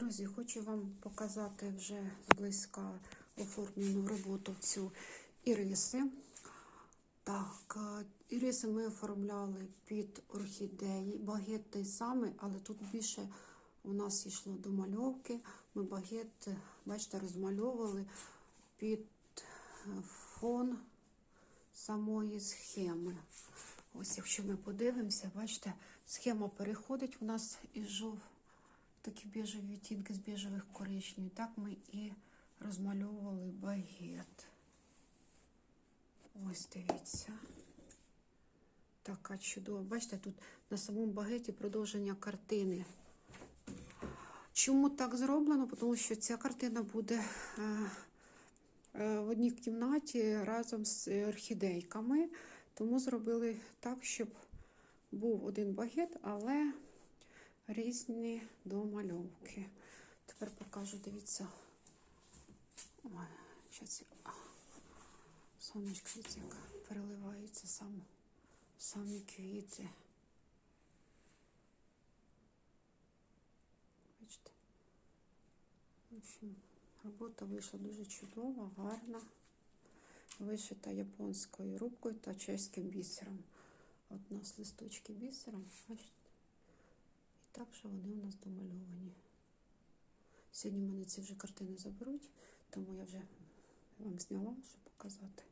Друзі, хочу вам показати вже зблизька оформлену роботу цю іриси. Так, е, іриси ми оформляли під орхідеї. Багет той самий, але тут більше у нас йшло до мальовки. Ми багет, бачите, розмальовували під е, фон самої схеми. Ось, якщо ми подивимося, бачите, схема переходить у нас із жов такі біжеві відтінки з біжевих коричневих. Так ми і розмальовували багет. Ось дивіться. Така чудова. Бачите, тут на самому багеті продовження картини. Чому так зроблено? Тому що ця картина буде е, е, в одній кімнаті разом з орхідейками. Тому зробили так, щоб був один багет, але різні домальовки. Тепер покажу, дивіться. Ой, а, Сонечко, дивіться, як переливається сам, самі квіти. Бачите? В общем, робота вийшла дуже чудова, гарна. Вишита японською рубкою та чеським бісером. От у нас листочки бісером, бачите? Так що вони у нас домальовані. Сьогодні мене ці вже картини заберуть, тому я вже вам зняла, щоб показати.